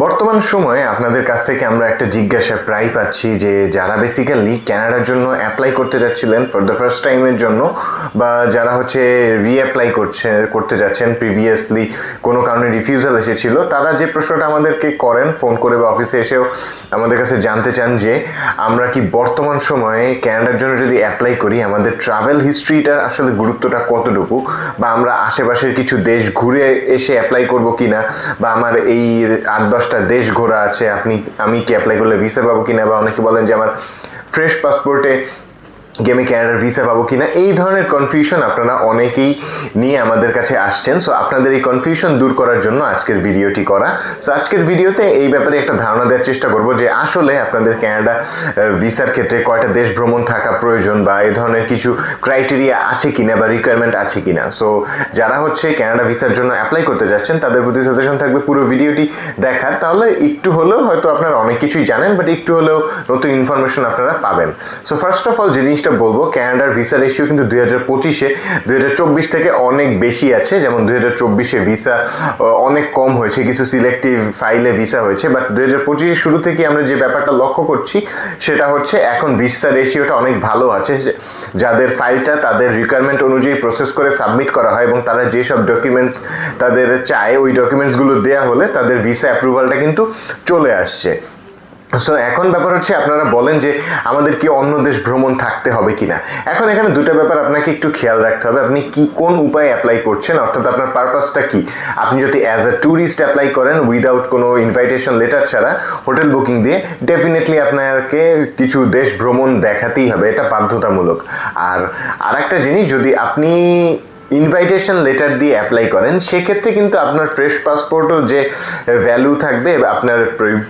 বর্তমান সময়ে আপনাদের কাছ থেকে আমরা একটা জিজ্ঞাসা প্রায় পাচ্ছি যে যারা বেসিক্যালি ক্যানাডার জন্য অ্যাপ্লাই করতে যাচ্ছিলেন ফর দ্য ফার্স্ট টাইমের জন্য বা যারা হচ্ছে রিঅ্যাপ্লাই করছে, করতে যাচ্ছেন প্রিভিয়াসলি কোনো কারণে রিফিউজাল এসেছিল, তারা যে প্রশ্নটা আমাদেরকে করেন ফোন করে বা অফিসে এসেও আমাদের কাছে জানতে চান যে আমরা কি বর্তমান সময়ে ক্যানাডার জন্য যদি অ্যাপ্লাই করি, আমাদের ট্রাভেল হিস্ট্রিটার আসলে গুরুত্বটা কতটুকু বা আমরা আশেপাশের কিছু দেশ ঘুরে এসে অ্যাপ্লাই করব কিনা বা আমার এই আট দশটা দেশ ঘোরা আছে, আপনি, আমি কি অ্যাপ্লাই করলে ভিসা পাবো কিনা, বা অনেকে বলেন যে আমার ফ্রেশ পাসপোর্টে গেমে ক্যানাডার ভিসা পাবো কিনা? এই ধরনের কনফিউশন আপনারা অনেকেই নিয়ে আমাদের কাছে আসছেন। সো আপনাদের এই কনফিউশন দূর করার জন্য আজকের ভিডিওটি করা। সো আজকের ভিডিওতে এই ব্যাপারে একটা ধারণা দেওয়ার চেষ্টা করব যে আসলে আপনাদের ক্যানাডা ভিসার ক্ষেত্রে কয়টা দেশ ভ্রমণ থাকা প্রয়োজন বা এই ধরনের কিছু ক্রাইটেরিয়া আছে কিনা বা রিকোয়ারমেন্ট আছে কিনা? সো যারা হচ্ছে ক্যানাডা ভিসার জন্য অ্যাপ্লাই করতে যাচ্ছেন, তাদের প্রতি সাজেশন থাকবে পুরো ভিডিওটি দেখার। তাহলে একটু হলেও হয়তো আপনারা অনেক কিছুই জানেন বাট একটু হলেও নতুন ইনফরমেশন আপনারা পাবেন। সো ফার্স্ট অফ অল যে জিনিসটা বলব ক্যানাডার ভিসা রেশিও কিন্তু দুই হাজার পঁচিশে, দুই হাজার চব্বিশ থেকে অনেক বেশি আছে। যেমন দুই হাজার চব্বিশে ভিসা অনেক কম হয়েছে, কিছু সিলেক্টিভ ফাইলে ভিসা হয়েছে। বাট দুই হাজার পঁচিশের শুরু থেকে আমরা যে ব্যাপারটা লক্ষ্য করছি, সেটা হচ্ছে এখন ভিসা রেশিওটা অনেক ভালো আছে। যাদের ফাইলটা তাদের রিকোয়ারমেন্ট অনুযায়ী প্রসেস করে সাবমিট করা হয় এবং তারা যেসব ডকুমেন্টস তাদের চায়, ওই ডকুমেন্টসগুলো দেওয়া হলে তাদের ভিসা অ্যাপ্রুভালটা কিন্তু চলে আসছে। সো এখন ব্যাপার হচ্ছে আপনারা বলেন যে আমাদের কি অন্য দেশ ভ্রমণ থাকতে হবে কিনা। এখন এখানে দুটো ব্যাপার আপনাকে একটু খেয়াল রাখতে হবে। আপনি কি কোন উপায়ে অ্যাপ্লাই করছেন? অর্থাৎ আপনার পারপাসটা কি? আপনি যদি অ্যাজ আ ট্যুরিস্ট অ্যাপ্লাই করেন উইদাউট কোনো ইনভাইটেশন লেটার ছাড়া হোটেল বুকিং দিয়ে ডেফিনেটলি আপনাকে কিছু দেশ ভ্রমণ দেখাতেই হবে। এটা বাধ্যতামূলক। আর আরেকটা জিনিস, যদি আপনি ইনভাইটেশন লেটার দিয়ে অ্যাপ্লাই করেন, সেক্ষেত্রে কিন্তু আপনার ফ্রেশ পাসপোর্টও যে ভ্যালু থাকবে আপনার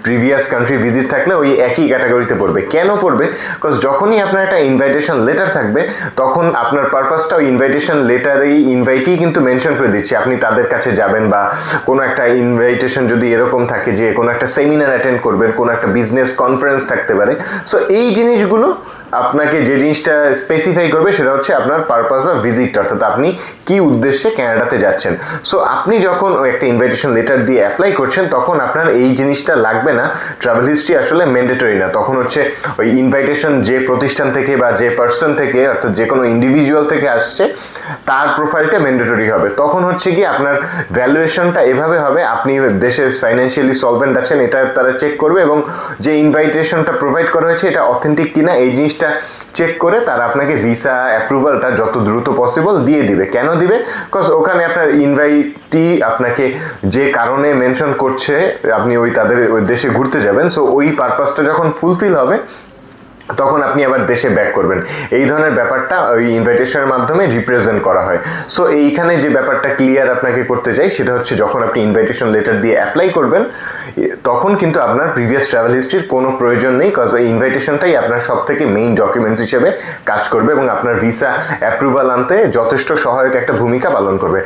প্রিভিয়াস কান্ট্রি ভিজিট থাকলে ওই একই ক্যাটাগরিতে পড়বে। কেন পড়বে? বিকজ যখনই আপনার একটা ইনভাইটেশন লেটার থাকবে, তখন আপনার পারপাসটা ওই ইনভাইটেশন লেটারেই ইনভাইটেই কিন্তু মেনশন করে দিচ্ছে। আপনি তাদের কাছে যাবেন বা কোনো একটা ইনভাইটেশন যদি এরকম থাকে যে কোনো একটা সেমিনার অ্যাটেন্ড করবেন, কোনো একটা বিজনেস কনফারেন্স থাকতে পারে। সো এই জিনিসগুলো আপনাকে যে জিনিসটা স্পেসিফাই করবে, সেটা হচ্ছে আপনার পারপাস অফ ভিজিট অর্থাৎ আপনি কি উদ্দেশ্যে ক্যানাডাতে যাচ্ছেন? সো আপনি যখন একটা ইনভাইটেশন লেটার দিয়ে অ্যাপ্লাই করছেন, তখন আপনার এই জিনিসটা লাগবে না। ট্রাভেল হিস্ট্রি আসলে ম্যান্ডেটরি না। তখন হচ্ছে ওই ইনভাইটেশন যে প্রতিষ্ঠান থেকে বা যে পার্সন থেকে, অর্থাৎ যে কোনো ইন্ডিভিজুয়াল থেকে আসছে তার প্রোফাইলটা ম্যান্ডেটরি হবে। তখন হচ্ছে কি আপনার ভ্যালুয়েশনটা এভাবে হবে, আপনি দেশের ফাইন্যান্সিয়ালি সলভেন্ট আছেন, এটা তারা চেক করবে এবং যে ইনভাইটেশনটা প্রোভাইড করা হয়েছে, এটা অথেন্টিক কিনা, এই জিনিসটা চেক করে তারা আপনাকে ভিসা অ্যাপ্রুভালটা যত দ্রুত পসিবল দিয়ে দিবে। কেন দিবে? বিকজ ওখানে আপনার ইনভাইটি আপনাকে যে কারণে মেনশন করছে, আপনি ওই তাদের ওই দেশে ঘুরতে যাবেন সো ওই পারপাসটা যখন ফুলফিল হবে তখন আপনি আবার দেশে ব্যাক করবেন। এই ধরনের ব্যাপারটা ওই ইনভাইটেশনের মাধ্যমে রিপ্রেজেন্ট করা হয়। সো এইখানে যে ব্যাপারটা ক্লিয়ার আপনাকে করতে চাই, সেটা হচ্ছে যখন আপনি ইনভাইটেশন লেটার দিয়ে অ্যাপ্লাই করবেন তখন কিন্তু আপনার প্রিভিয়াস ট্রাভেল হিস্ট্রির কোনো প্রয়োজন নেই কজ এই ইনভাইটেশনটাই আপনার সব থেকে মেইন ডকুমেন্টস হিসেবে কাজ করবে এবং আপনার ভিসা অ্যাপ্রুভাল আনতে যথেষ্ট সহায়ক একটা ভূমিকা পালন করবে।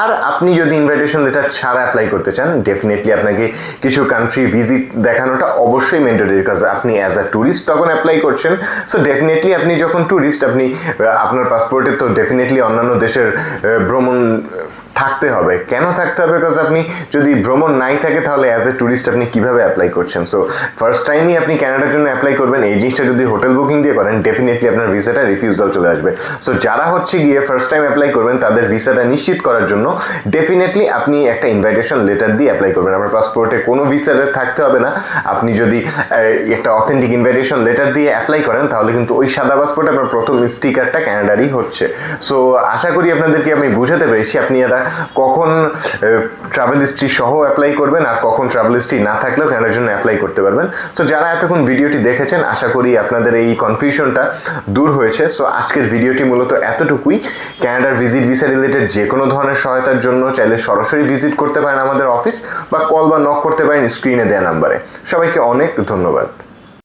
আর আপনি যদি ইনভাইটেশন লেটার ছাড়া অ্যাপ্লাই করতে চান ডেফিনেটলি আপনাকে কিছু কান্ট্রি ভিজিট দেখানোটা অবশ্যই ম্যান্ডেটরি বিকজ আপনি অ্যাজ আ ট্যুরিস্ট তখন অ্যাপ্লাই করছেন। সো ডেফিনেটলি আপনি যখন ট্যুরিস্ট আপনি আপনার পাসপোর্টে তো ডেফিনেটলি অন্যান্য দেশের ভ্রমণ থাকতে হবে। কেন থাকতে হবে? বিকজ আপনি যদি ভ্রমণ নাই থাকে, তাহলে অ্যাজ এ ট্যুরিস্ট আপনি কীভাবে অ্যাপ্লাই করছেন? সো ফার্স্ট টাইমই আপনি ক্যানাডার জন্য অ্যাপ্লাই করবেন। এই জিনিসটা যদি হোটেল বুকিং দিয়ে করেন ডেফিনেটলি আপনার ভিসাটা রিফিউজাল চলে আসবে। সো যারা হচ্ছে গিয়ে ফার্স্ট টাইম অ্যাপ্লাই করবেন, তাদের ভিসাটা নিশ্চিত করার জন্য ডেফিনেটলি আপনি একটা ইনভাইটেশন লেটার দিয়ে অ্যাপ্লাই করবেন। আপনার পাসপোর্টে কোনো ভিসা থাকতে হবে না। আপনি যদি একটা অথেন্টিক ইনভাইটেশন লেটার দিয়ে অ্যাপ্লাই করেন, তাহলে কিন্তু ওই সাদা পাসপোর্টে আপনার প্রথম স্টিকারটা ক্যানাডারই হচ্ছে। সো আশা করি আপনাদেরকে আমি বুঝাতে পেরেছি। আপনি এটা কখন ট্রাভেল হিস্ট্রি সহ অ্যাপ্লাই করবেন আর কখন ট্রাভেল হিস্ট্রি না থাকলেও ক্যানাডার জন্য অ্যাপ্লাই করতে পারবেন। সো যারা এতক্ষণ ভিডিওটি দেখেছেন, আশা করি আপনাদের এই কনফিউশনটা দূর হয়েছে। সো আজকের ভিডিওটি মূলত এতটুকুই। ক্যানাডার ভিজিট ভিসা রিলেটেড যে কোনো ধরনের সহায়তার জন্য চাইলে সরাসরি ভিজিট করতে পারেন আমাদের অফিস বা কল বা নক করতে পারেন স্ক্রিনে দেওয়া নাম্বারে সবাইকে অনেক ধন্যবাদ।